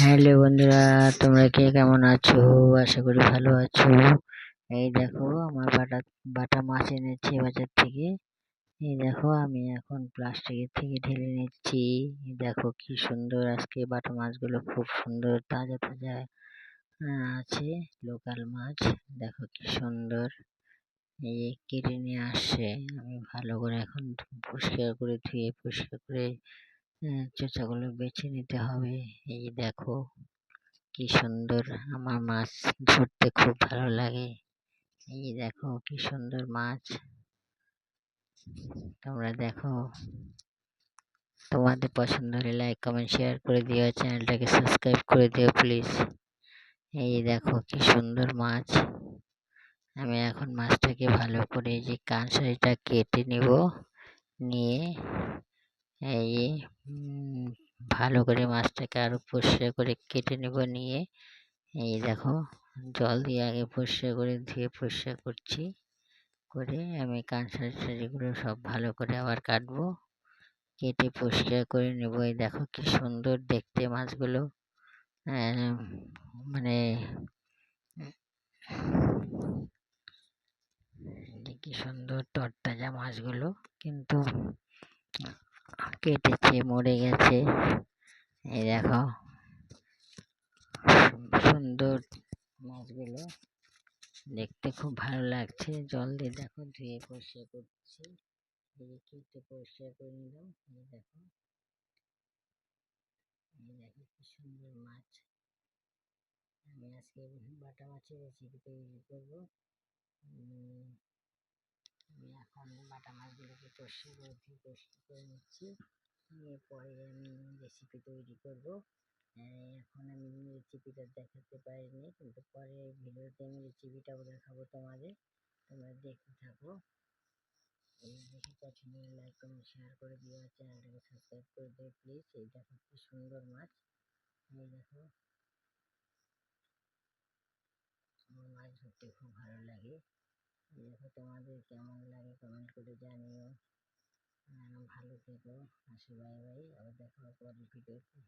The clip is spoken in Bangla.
হ্যালো বন্ধুরা, তোমরা কে কেমন আছো? আশা করি ভালো আছো। এই দেখো, আমার বাটা বাটা মাছ এনেছি বাজার থেকে। এই দেখো, আমি এখন প্লাস্টিকের থেকে ঢেলে নিচ্ছি। দেখো, কি সুন্দর আজকে বাটা মাছগুলো, খুব সুন্দর, তাজা তাজা আছে, লোকাল মাছ। দেখো, কি সুন্দর। এই কেটে নিয়ে আসছে। আমি ভালো করে এখন পরিষ্কার করে ধুয়ে, পরিষ্কার করে চোচাগুলো বেছে নিতে হবে। এই দেখো, কি সুন্দর আমার মাছ ধরতে খুব ভালো লাগে। এই দেখো, কি সুন্দর মাছ। তোমরা দেখো, তোমাদের পছন্দ হলে লাইক কমেন্ট শেয়ার করে দিও, চ্যানেলটাকে সাবস্ক্রাইব করে দিও প্লিজ এই দেখো, কি সুন্দর মাছ। আমি এখন মাছটাকে ভালো করে যে কাঁসাইটা কেটে নিব, নিয়ে এই ভালো করে মাছটাকে আরও পরিষ্কার করে কেটে নেব নিয়ে। এই দেখো, জল দিয়ে আগে পরিষ্কার করে, ধুয়ে পরিষ্কার করছি। করে আমি কাঁচড়াগুলো সব ভালো করে আবার কাটবো। কেটে পরিষ্কার করে নেব। এই দেখো কি সুন্দর দেখতে মাছগুলো। মানে কি সুন্দর তরতাজা মাছগুলো। কিন্তু কেটেছে মরে গেছে। এই দেখো, সুন্দর মাছগুলো দেখতে খুব ভালো লাগছে। জল দিয়ে দেখো, ধুয়ে পরিষ্কার করছি। কেটে পরিষ্কার করে নিলাম। এই দেখো কি সুন্দর মাছ। আমি আজকে বাটা মাছের রেসিপি তৈরি করব। এখন বাটা মাছগুলোকে করে ধুয়ে পরিষ্কার করে নিচ্ছি। পরে আমি রেসিপি তৈরি করব। এখন আমি রেসিপিটা দেখাতে পারিনি, কিন্তু পরে ভিডিওতে আমি রেসিপিটাও দেখাবো তোমাদের। তোমরা দেখতে থাকো। এই দেখে পছন্দ লাইক কমেন্ট শেয়ার করে দিও চ্যানেলটাকে সাবস্ক্রাইব করে দিও প্লিজ এই দেখো কি সুন্দর মাছ। এই দেখো। আমার মাছ ধরতে খুব ভালো দেখো তোমাদের কেমন লাগে কমেন্ট করে জানিও। ভালো থেকো, আসি বাই বাই আবার দেখা হবে পরের ভিডিওতে